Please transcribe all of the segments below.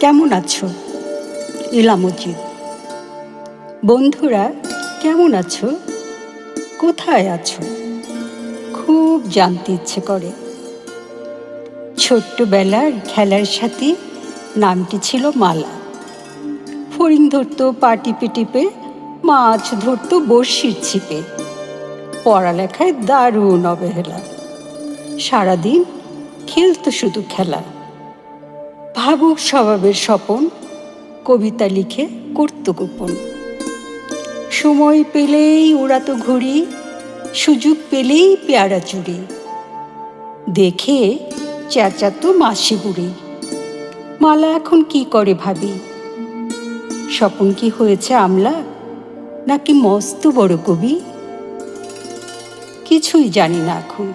কেমন আছো? ইলামজিদ বন্ধুরা, কেমন আছো? কোথায় আছো? খুব জানতে ইচ্ছে করে। ছোট্টবেলার খেলার সাথে নামটি ছিল মালা। ফড়িং ধরতো পা টিপে টিপে মাছ ধরতো, বড়শির ছিপে। পড়ালেখায় দারুণ অবহেলা। সারাদিন খেলতো শুধু খেলা। ভাবুক স্বভাবের স্বপন, কবিতা লিখে করতো গোপন। সময় পেলেই উড়াতো ঘুড়ি, সুযোগ পেলেই পেয়ারা চুরি। দেখে চেঁচাতো মাসি বুড়ি। মালা এখন কি করে ভাবি? স্বপন কি হয়েছে আমলা, নাকি মস্ত বড় কবি? কিছুই জানি না এখন।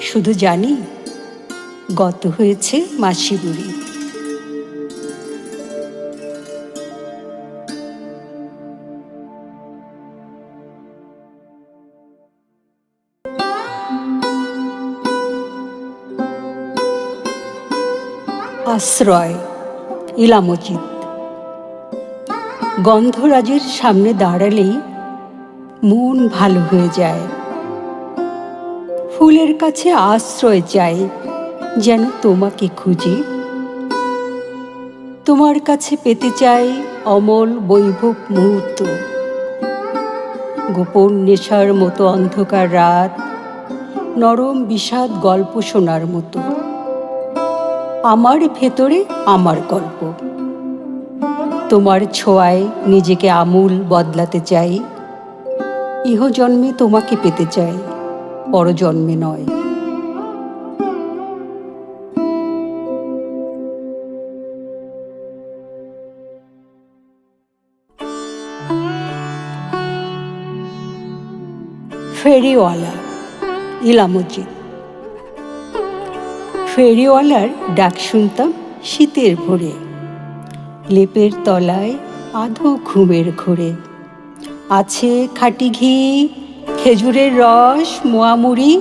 শুধু জানি গত হয়েছে মাসি বুড়ি। আশ্রয়, ইলামজিৎ। গন্ধরাজের সামনে দাঁড়ালেই মন ভালো হয়ে যায়। ফুলের কাছে আশ্রয় চাই। যেন তোমাকে খুঁজি। তোমার কাছে পেতে চাই অমল বৈভব মুহূর্ত। গোপন নেশার মতো অন্ধকার রাত, নরম বিষাদ গল্প শোনার মতো। আমার ভেতরে আমার গল্প। তোমার ছোঁয়ায় নিজেকে আমূল বদলাতে চাই। ইহজন্মে তোমাকে পেতে চাই, পরজন্মে নয়। ফেরিওয়ালা ইলামজিৎ ফেরিওয়ালার ডাক শুনতাম শীতের ভোরে, লেপের তলায় আধো ঘুমের ঘোরে। আছে খাটি ঘি, খেজুরের রস, মোয়ামুড়ি,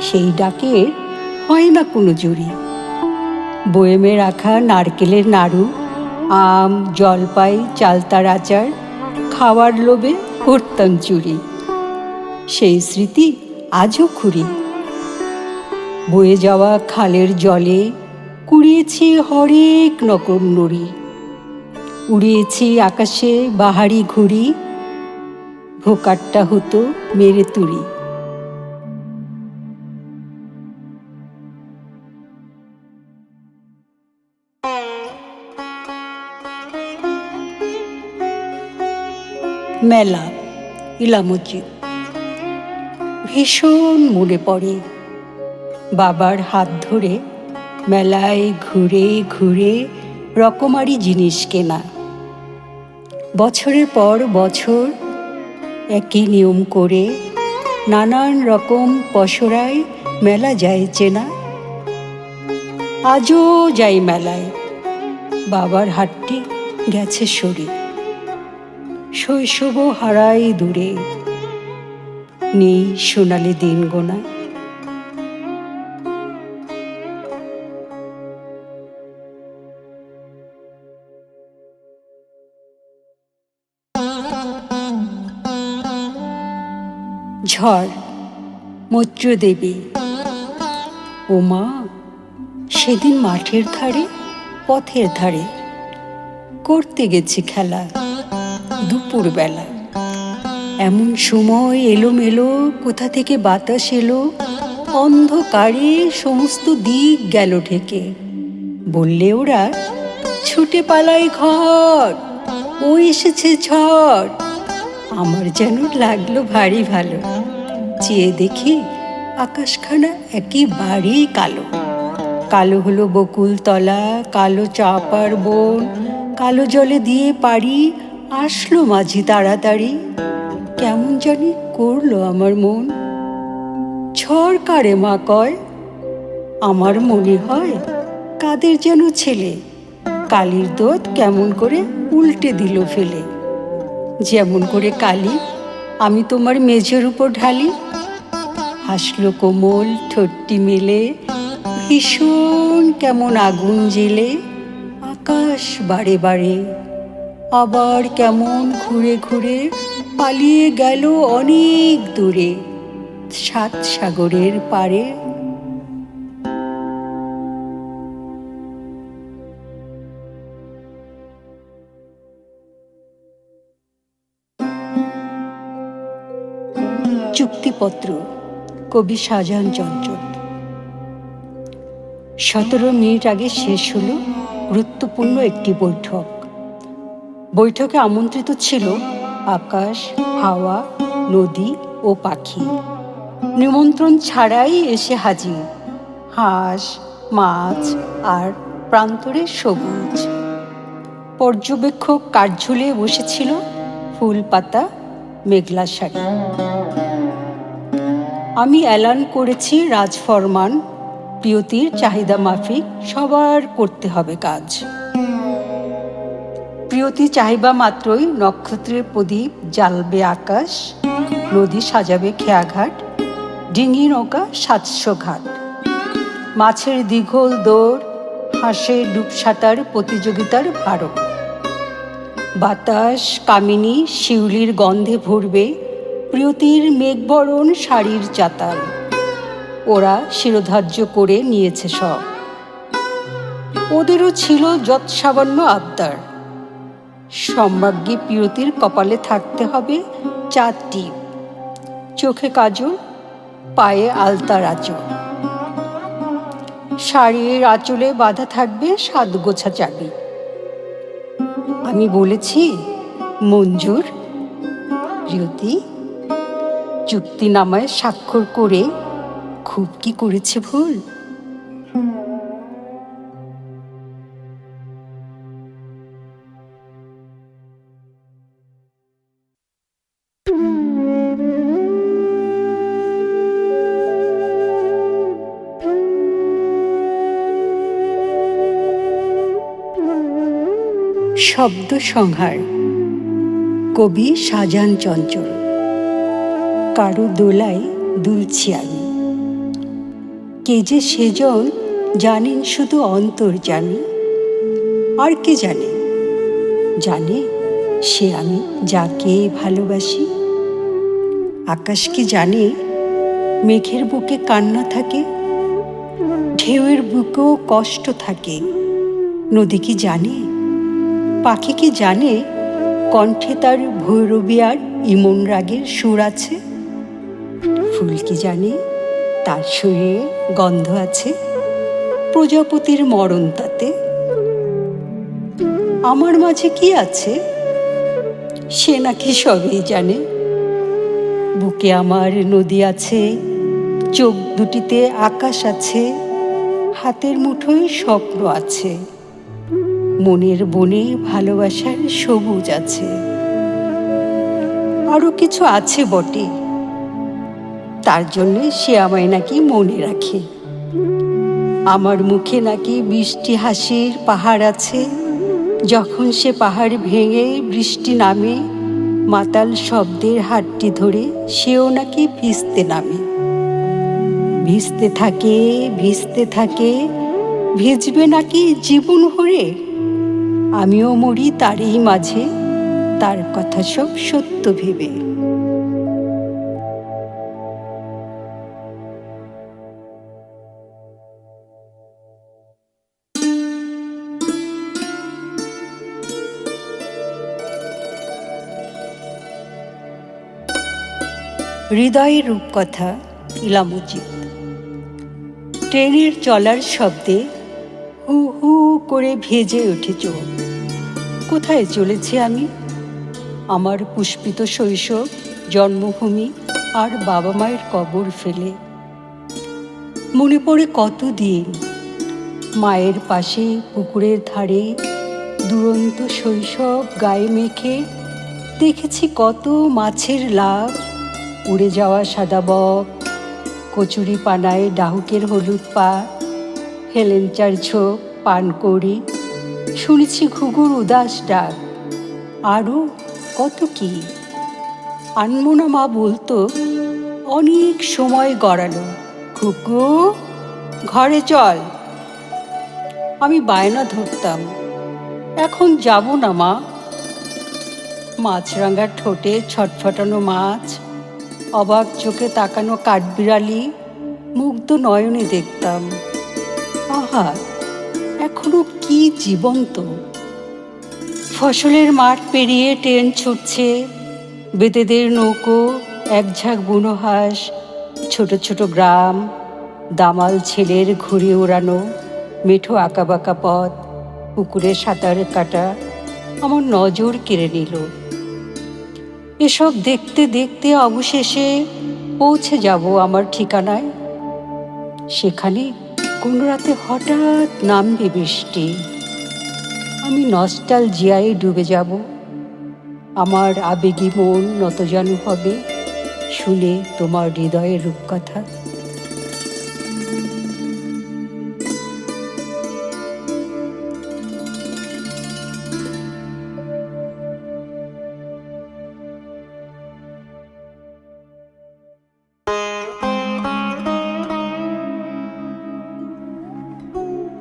সেই ডাকের হয় না কোনো জুড়ি। বয়েমে রাখা নারকেলের নাড়ু, আম, জলপাই, চালতার আচার, খাওয়ার লোভে করতাম চুরি। সেই স্মৃতি আজও খুঁড়ি বয়ে যাওয়া খালের জলে কুড়িয়েছি হরেক নকম নড়ি। উড়িয়েছি আকাশে বাহারি ঘুড়ি ভোকারটা হতো মেরে তুড়ি। মেলা ইলামজিৎ ভীষণ মনে পড়ে। বাবার হাত ধরে মেলায় ঘুরে ঘুরে রকমারি জিনিস কেনা। বছরের পর বছর একই নিয়ম করে নানান রকম পসরায় মেলা যায় চেনা। আজও যাই মেলায়, বাবার হাটটি গেছে সরে শৈশব হারাই দূরে। নেই সোনালি দিন গোনা ঝড়, মৈত্রদেবী। ও মা, সেদিন মাঠের ধারে, পথের ধারে, করতে গেছি খেলা দুপুরবেলা। এমন সময় এলোমেলো কোথা থেকে বাতাস এলো? অন্ধকারে সমস্ত দিক গেল ঢেকে। বললে ওরা, ছুটে পালাই ঘর, ও এসেছে ঝড়। আমার যেন লাগল ভারী ভালো। চেয়ে দেখি আকাশখানা একেবারেই কালো। কালো হলো বকুল তলা কালো চাপার বন, কালো জলে দিয়ে পারি আসলো মাঝি তাড়াতাড়ি। কেমন জানি করল আমার মন। ঝড় কারে মা কয়, আমার মনে হয় কাদের যেন ছেলে। কালির দোত কেমন করে উল্টে দিল ফেলে। যেমন করে কালি, আমি তোমার মেঝের উপর ঢালি। হাসলো কোমল ঠোঁটটি মেলে, ভীষণ কেমন আগুন জেলে আকাশ বারে বারে আবার কেমন ঘুরে ঘুরে পালিয়ে গেল অনেক দূরে, সাত সাগরের পারে চুক্তিপত্র, কবি শাহজাহান চঞ্চল। সতেরো মিনিট আগে শেষ হলো গুরুত্বপূর্ণ একটি বৈঠক। বৈঠকে আমন্ত্রিত ছিল আকাশ, হাওয়া, নদী ও পাখি। নিমন্ত্রণ ছাড়াই এসে হাজির। হাঁস, মাছ আর প্রান্তরে সবুজ। পর্যবেক্ষক কাঠঝুলে বসেছিল ফুল পাতা মেঘলা শাড়ি। আমি অ্যালান করেছি রাজফরমান প্রিয়তির চাহিদা মাফিক, সবার করতে হবে কাজ। প্রিয়তি চাহিবা মাত্রই নক্ষত্রের প্রদীপ জ্বালবে আকাশ, নদী সাজাবে খেয়াঘাট, ডিঙি নৌকা সাতশো ঘাট। মাছের দীঘল দৌড়, হাঁসের ডুবসাঁতার প্রতিযোগিতার ভারত বাতাস, কামিনী, শিউলির গন্ধে ভরবে প্রিয়তির মেঘবরণ শাড়ির চাতাল। ওরা শিরোধার্য করে নিয়েছে সব। ওদেরও ছিল যৎসামান্য আবদার। সম্ভাগ্যী প্রিয়তির কপালে থাকতে হবে চার টিপ চোখে কাজল পায়ে আলতার আঁচল শাড়ির আঁচলে বাঁধা থাকবে সাত গোছা চাবি। আমি বলেছি, মঞ্জুর, প্রিয়তি, চুক্তিনামায় স্বাক্ষর করে খুব কি করেছে ভুল? শব্দ সংহার কবি শাহজাহান চঞ্চল। কারও দোলায় দুলছি আমি কে যে সেজন জানেন শুধু অন্তর জানি আর কে জানে? জানে সে আমি যাকে ভালোবাসি। আকাশ কি জানে মেঘের বুকে কান্না থাকে? ঢেউয়ের বুকেও কষ্ট থাকে। নদী কি জানে পাখি কি জানে? কণ্ঠে তার ভৈরবী আর ইমন রাগের সুর আছে। ফুল কি জানে? তার শরীরে গন্ধ আছে। প্রজাপতির মরণ তাতে। আমার মাঝে কি আছে? সে নাকি সবই জানে। বুকে আমার নদী আছে। চোখ দুটিতে আকাশ আছে। হাতের মুঠোয় স্বপ্ন আছে। মনের বনে ভালোবাসার সবুজ আছে। আরও কিছু আছে বটে। তার জন্য সে আমায় নাকি মনে রাখে। আমার মুখে নাকি বৃষ্টি হাসির পাহাড় আছে। যখন সে পাহাড় ভেঙে বৃষ্টি নামে, মাতাল শব্দের হাতটি ধরে সেও নাকি ভিজতে নামে। ভিজতে থাকে ভিজতে থাকে, ভিজবে নাকি জীবন ভরে? আমিও মরি তারই মাঝে, তার কথা সব সত্য ভেবে। হৃদয়ের রূপকথা ইলামুজিদ ট্রেনের চলার শব্দে হু হু করে ভেজে ওঠে চোখ কোথায় চলেছি আমি? আমার পুষ্পিত শৈশব, জন্মভূমি আর বাবা মায়ের কবর ফেলে। মনে পড়ে কত দিন মায়ের পাশে পুকুরের ধারে দুরন্ত শৈশব গায়ে মেখে দেখেছি কত মাছের লাভ উড়ে যাওয়া সাদা বক কচুরি পানায় ডাহুকের হলুদ পা হেলেঞ্চার ঝোপ পান করি। শুনেছি ঘুঘুর উদাস ডাক। আরও কত কি? আনমোনা মা বলতো, অনেক সময় গড়ালো। খুকু ঘরে চল। আমি বায়না ধরতাম। এখন যাব না মা। মাছরাঙার ঠোঁটে ছটফটানো মাছ, অবাক চোখে তাকানো কাঠবিড়ালি, মুগ্ধ নয়নে দেখতাম। আহা এখনও কি জীবন্ত? ফসলের মাঠ পেরিয়ে ট্রেন ছুটছে বেতেদের নৌকো এক ঝাঁক বুনো হাঁস ছোট ছোট গ্রাম, দামাল ছেলের ঘুরে ওড়ানো, মেঠো আঁকাবাঁকা পথ, পুকুরে সাঁতার কাটা, আমার নজর কেড়ে নিল। এসব দেখতে দেখতে অবশেষে পৌঁছে যাব আমার ঠিকানায়। সেখানে কোন রাতে হঠাৎ নামবে বৃষ্টি। আমি নস্টাল জিয়ায় ডুবে যাব। আমার আবেগী মন নতজানু হবে, শুনে তোমার হৃদয়ের রূপকথা।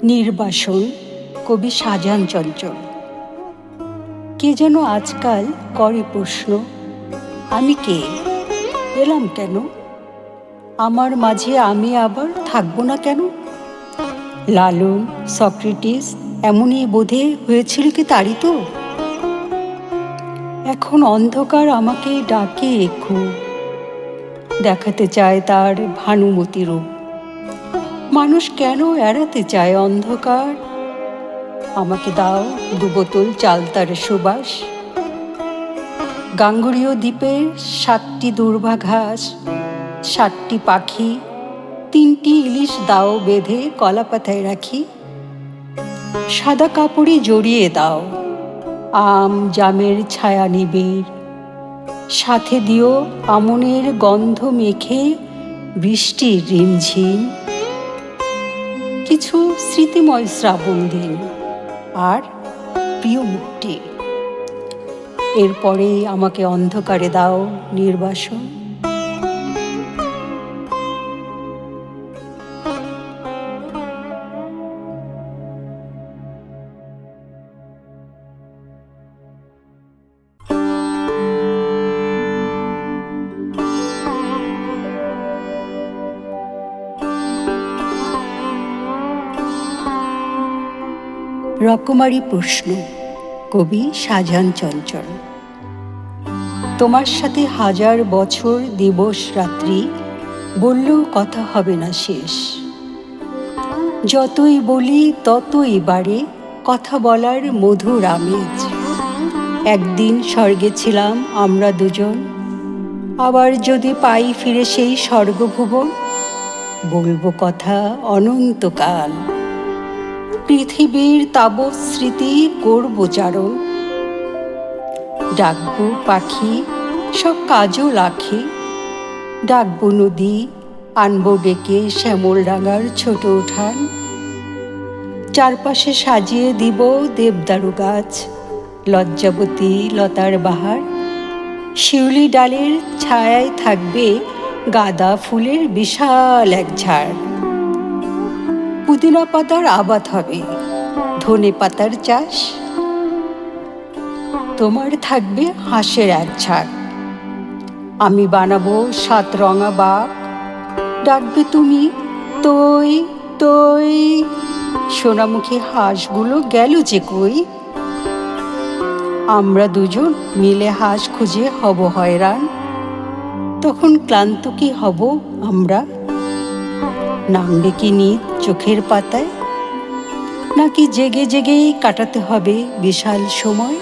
নির্বাসন, কবি শাহজাহান চঞ্চল। কে যেন আজকাল করে প্রশ্ন, আমি কে? এলাম কেন? আমার মাঝে আমি আবার থাকব না কেন? লালন, সক্রেটিস, এমনই বোধে হয়েছিল কি তারই তো? এখন অন্ধকার আমাকে ডাকে খুব। দেখাতে চায় তার ভানুমতি রূপ। মানুষ কেন এড়াতে চায় অন্ধকার? আমাকে দাও দু বোতল চালতার সুবাস। গাঙ্গুরীয় দ্বীপের সাতটি দুর্বাঘাস সাতটি পাখি, তিনটি ইলিশ দাও বেঁধে কলা পাতায় রাখি। সাদা কাপড়ে জড়িয়ে দাও, আম, জামের ছায়া নিবিড়। সাথে দিও আমনের গন্ধ মেখে বৃষ্টির রিমঝিম। কিছু স্মৃতিময় শ্রাবণ দিন আর প্রিয় মুক্তি। এরপরে আমাকে অন্ধকারে দাও নির্বাসন। রকমারি প্রশ্ন, কবি শাহজাহান চঞ্চল। তোমার সাথে হাজার বছর দিবস রাত্রি, বললেও কথা হবে না শেষ। যতই বলি, ততই বাড়ে কথা বলার মধুর আমেজ। একদিন স্বর্গে ছিলাম আমরা দুজন, আবার যদি পাই ফিরে সেই স্বর্গভুবন, বলব কথা অনন্তকাল। পৃথিবীর তাবৎ স্মৃতি করব চারণ ডাকবো পাখি, সব কাজও লাখে ডাকবো নদী, আনব ডেকে শ্যামল ডাঙার ছোট উঠান। চারপাশে সাজিয়ে দিব দেবদারু গাছ, লজ্জাবতী লতার বাহার। শিউলি ডালের ছায়ায় থাকবে গাঁদা ফুলের বিশাল এক ঝাড়। পুদিনা পাতার আবাদ হবে। ধনে পাতার চাষ। তোমার থাকবে হাঁসের এক ঝাঁক। আমি বানাবো সাত রঙা বাঘ। ডাকবে তুমি, তই তই। সোনামুখী হাঁসগুলো গেল যে কই। আমরা দুজন মিলে হাঁস খুঁজে হব হয়রান। তখন ক্লান্ত কি হব আমরা? নামবে কি নিত? চোখের পাতায়? নাকি জেগে জেগেই কাটাতে হবে বিশাল সময়?